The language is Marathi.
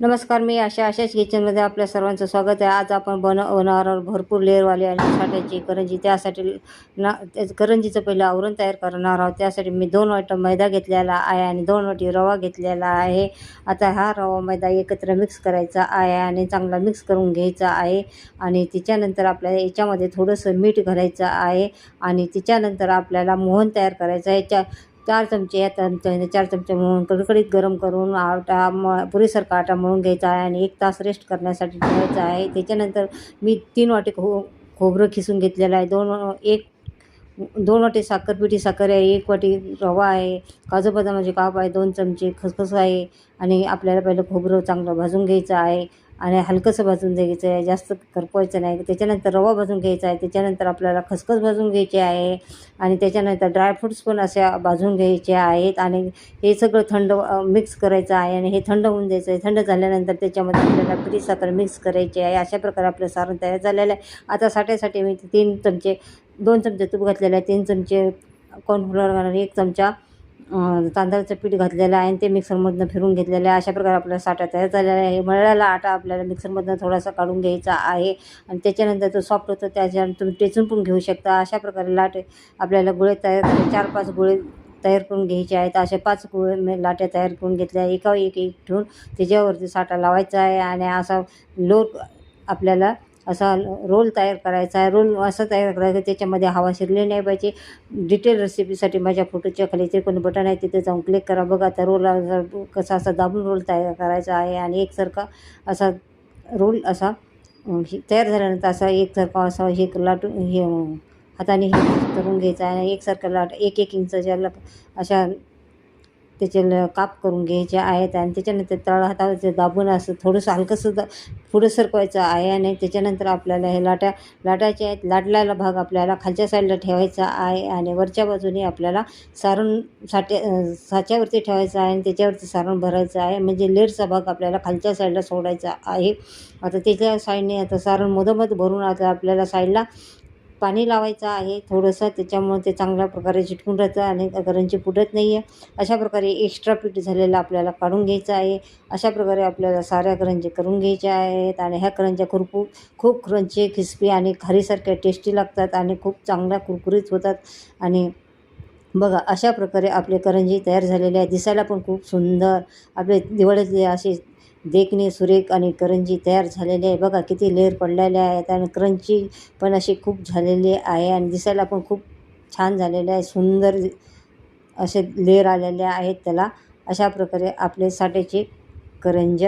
नमस्कार मी आशा आशाच किचनमध्ये आपल्या सर्वांचं स्वागत आहे. आज आपण बनवणार भरपूर लेअरवाली आणि साठ्याची करंजी त्यासाठी ना करंजीचं पहिलं आवरण तयार करणार आहोत. त्यासाठी मी दोन वाटं मैदा घेतलेला आहे आणि दोन वाटी रवा घेतलेला आहे. आता हा रवा मैदा एकत्र मिक्स करायचा आहे आणि चांगला मिक्स करून घ्यायचा आहे आणि तिच्यानंतर आपल्याला याच्यामध्ये थोडंसं मीठ घालायचं आहे आणि तिच्यानंतर आपल्याला मोहन तयार करायचं आहे. च्या चार चमचे या चमच्याने चार चमचे म्हणून कडकडीत गरम करून आटा म पुरीसारखा आटा मळून घ्यायचा आहे आणि एक तास रेस्ट करण्यासाठी ठेवायचा आहे. त्याच्यानंतर मी तीन वाटे खो खोबरं खिसून घेतलेलं आहे. दोन एक दोन वाटे साखरपिठी साखर आहे एक वाटी रवा आहे काजू बदामाचे काप आहे दोन चमचे खसखस आहे आणि आपल्याला पहिलं खोबरं चांगलं भाजून घ्यायचं आहे. आणि हलकंसं भाजून द्यायचं आहे जास्त करपवायचं नाही. त्याच्यानंतर रवा भाजून घ्यायचा आहे. त्याच्यानंतर आपल्याला खसखस भाजून घ्यायची आहे. आणि त्याच्यानंतर ड्रायफ्रूट्स पण असे भाजून घ्यायचे आहेत. आणि हे सगळं थंड मिक्स करायचं आहे. आणि हे थंड होऊन द्यायचं आहे. थंड झाल्यानंतर त्याच्यामध्ये आपल्याला पिठी साखर मिक्स करायची आहे. अशा प्रकारे आपलं सारण तयार झालेलं आहे. आता साठ्यासाठी मी तीन चमचे दोन चमचे तूप घातलेलं आहे. तीन चमचे कॉर्नफ्लोअर घालून एक चमचा तांदळाचं पीठ घातलेलं आहे आणि ते मिक्सरमधनं फिरून घेतलेलं आहे. अशा प्रकारे आपल्याला साठा तयार झालेला आहे. मळलेला आटा आपल्याला मिक्सरमधनं थोडासा काढून घ्यायचा आहे. आणि त्याच्यानंतर तो सॉफ्ट होतो त्याच्यानंतर तुम्ही टेचून पण घेऊ शकता. अशा प्रकारे लाट आपल्याला गोळे तयार चार पाच गोळे तयार करून घ्यायचे आहेत. असे पाच गोळे मी लाट्या तयार करून घेतल्या एकावर एक एक ठेवून त्याच्यावरती साठा लावायचा आहे. आणि असा लोट आपल्याला असा रोल तयार करायचा आहे. रोल असा तयार करायचं त्याच्यामध्ये हवा शिरली नाही पाहिजे. डिटेल रेसिपीसाठी माझ्या फोटोच्या खाली जे कोणी बटन आहे तिथे जाऊन क्लिक करा. बघा त्या रोल कसा असा दाबून रोल तयार करायचा आहे आणि एकसारखा असा रोल असा तयार झाल्यानंतर असा एकसारखा असा हे लाटू हे हाताने हे करून घ्यायचा आहे. आणि एकसारखा लाट एक एक इंचाच्या अशा त्याचे ल काप करून घ्यायचे आहेत आणि त्याच्यानंतर तळ हातावरचं दाबून असं थोडंसं हलकंसं द पुढं सरकवायचं आहे आणि त्याच्यानंतर आपल्याला हे लाट्या लाटायच्या आहेत. लाटलेला भाग आपल्याला खालच्या साईडला ठेवायचा आहे आणि वरच्या बाजूने आपल्याला सारण साठ्या साच्यावरती ठेवायचं आहे आणि त्याच्यावरती सारण भरायचं आहे. म्हणजे लेडचा भाग आपल्याला खालच्या साईडला सोडायचा आहे. आता त्याच्या साईडने आता सारण मधोमध भरून आता आपल्याला साईडला पाणी लावायचं आहे. थोडंसं त्याच्यामुळे ते चांगल्या प्रकारे चिटकून राहतं आणि करंजी फुटत नाही आहे. अशा प्रकारे एक्स्ट्रा पीठ झालेलं आपल्याला काढून घ्यायचं आहे. अशा प्रकारे आपल्याला साऱ्या करंजी करून घ्यायच्या आहेत आणि ह्या करंज्या खुरपू खूप क्रंची क्रिस्पी आणि खारीसारख्या टेस्टी लागतात आणि खूप चांगल्या कुरकुरीत होतात. आणि बघा अशा प्रकारे आपले करंजी तयार झालेले आहे. दिसायला पण खूप सुंदर. आपले दिवाळीतले असे देखणे सुरेख आणि करंजी तयार झालेले आहे. बघा किती लेअर पडलेले आहेत आणि करंजी पण अशी खूप झालेली आहे आणि दिसायला पण खूप छान झालेले आहे. सुंदर असे लेअर आलेले आहेत त्याला. अशा प्रकारे आपले साठ्याचे करंज